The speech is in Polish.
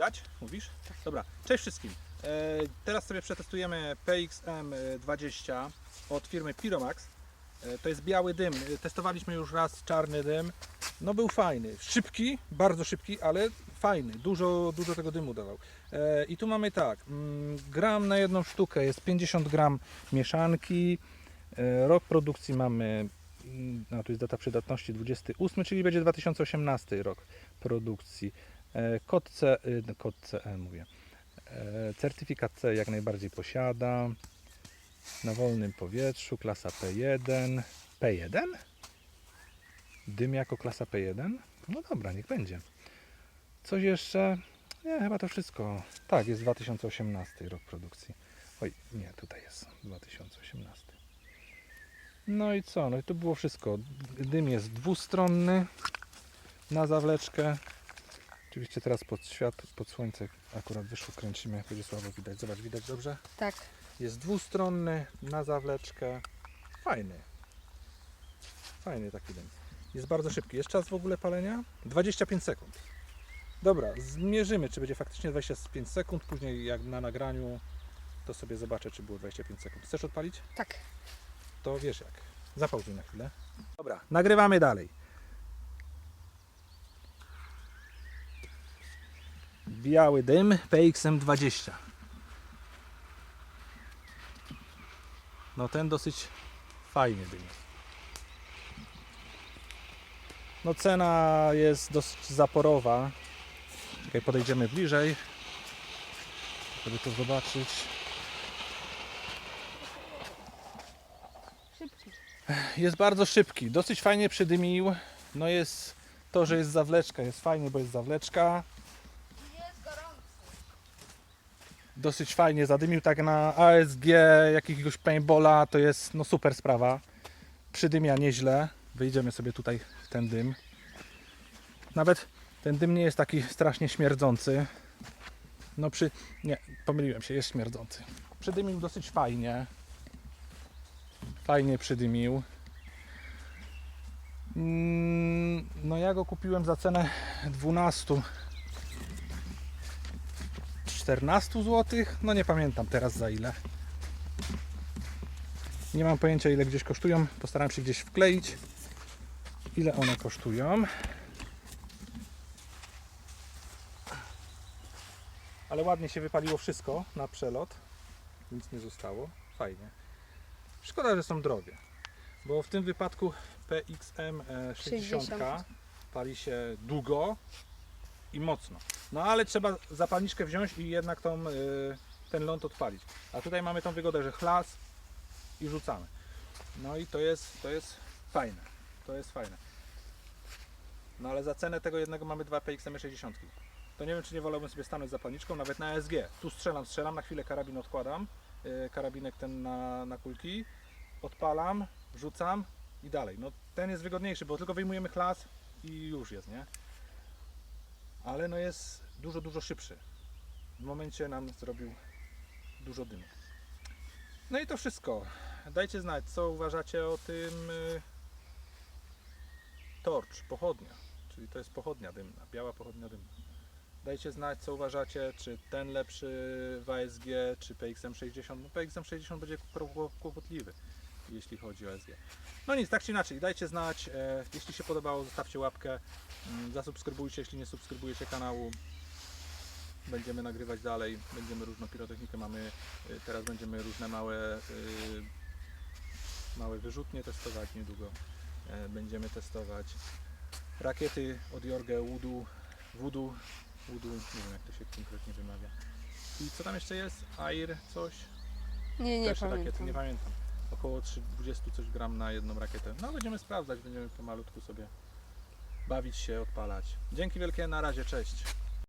Widać? Mówisz? Dobra, cześć wszystkim. E, teraz sobie przetestujemy PXM20 od firmy Pyromax. E, to jest biały dym. E, Testowaliśmy już raz czarny dym. No był fajny. Szybki, bardzo szybki, ale fajny. Dużo, dużo tego dymu dawał. I tu mamy tak, mm, gram na jedną sztukę jest 50 gram mieszanki. Rok produkcji mamy, no tu jest data przydatności 28, czyli będzie 2018 rok produkcji. Kod, C, kod CE mówię. E, Certyfikat C jak najbardziej posiada. Na wolnym powietrzu, klasa P1. P1? Dym jako klasa P1? No dobra, niech będzie. Coś jeszcze? Nie, chyba to wszystko. Tak, jest 2018 rok produkcji. Oj, nie, tutaj jest 2018. No i co? No i to było wszystko. Dym jest dwustronny na zawleczkę. Oczywiście teraz pod świat, pod słońce akurat wyszło, kręcimy, będzie słabo widać. Zobacz, widać dobrze? Tak. Jest dwustronny na zawleczkę. Fajny. Fajny taki dym. Jest bardzo szybki. Jest czas w ogóle palenia? 25 sekund. Dobra, zmierzymy, czy będzie faktycznie 25 sekund. Później jak na nagraniu, to sobie zobaczę, czy było 25 sekund. Chcesz odpalić? Tak. To wiesz jak. Zapauzuj na chwilę. Dobra, nagrywamy dalej. Biały dym PXM20. No ten dosyć fajny dym. jest. No cena jest dosyć zaporowa. Czekaj, podejdziemy bliżej, żeby to zobaczyć. Szybki. Jest bardzo szybki, dosyć fajnie przydymił. No jest to, że jest zawleczka, jest fajnie, bo jest zawleczka. Jest gorący. Dosyć fajnie zadymił tak na ASG jakiegoś paintballa, to jest no super sprawa. Przydymia nieźle. Wyjdziemy sobie tutaj w ten dym. Nawet ten dym nie jest taki strasznie śmierdzący. No przy... nie, pomyliłem się, jest śmierdzący. Przydymił dosyć fajnie. Fajnie przydymił. Mm, No ja go kupiłem za cenę 12 14 zł. No nie pamiętam teraz za ile. Nie mam pojęcia ile gdzieś kosztują. Postaram się gdzieś wkleić. Ile one kosztują. Ale ładnie się wypaliło wszystko na przelot. Nic nie zostało. Fajnie. Szkoda, że są drogie. Bo w tym wypadku PXM e, 60 60. pali się długo i mocno. No ale trzeba zapalniczkę wziąć i jednak tą, y, ten ląd odpalić. A tutaj mamy tą wygodę, że chlas i rzucamy. No i to jest, to jest fajne. To jest fajne. No ale za cenę tego jednego mamy dwa PXM 60. To nie wiem, czy nie wolałbym sobie stanąć zapalniczką, nawet na SG. Tu strzelam, strzelam, na chwilę karabin odkładam, y, karabinek ten na, na kulki, odpalam, rzucam i dalej. No ten jest wygodniejszy, bo tylko wyjmujemy chlas i już jest, nie? Ale no jest dużo, dużo szybszy. W momencie nam zrobił dużo dymu. No i to wszystko. Dajcie znać, co uważacie o tym y, torcz, pochodnia. Czyli to jest pochodnia dymna, biała pochodnia dymna. Dajcie znać, co uważacie, czy ten lepszy w ASG, czy PXM60. No PXM60 będzie kło- kłopotliwy, jeśli chodzi o ASG. No nic, tak czy inaczej, dajcie znać. E, jeśli się podobało, zostawcie łapkę. Mm, Zasubskrybujcie, jeśli nie subskrybujecie kanału. Będziemy nagrywać dalej, będziemy różną pirotechnikę, mamy, y, teraz będziemy różne małe, y, małe wyrzutnie testować niedługo. E, Będziemy testować rakiety od Jorge Wudu, Wudu, Wudu, nie wiem jak to się konkretnie wymawia. I co tam jeszcze jest? Air coś? Nie, nie Też pamiętam. rakiety, nie pamiętam. Około 20 coś gram na jedną rakietę. No będziemy sprawdzać, będziemy pomalutku sobie bawić się, odpalać. Dzięki wielkie, na razie, cześć.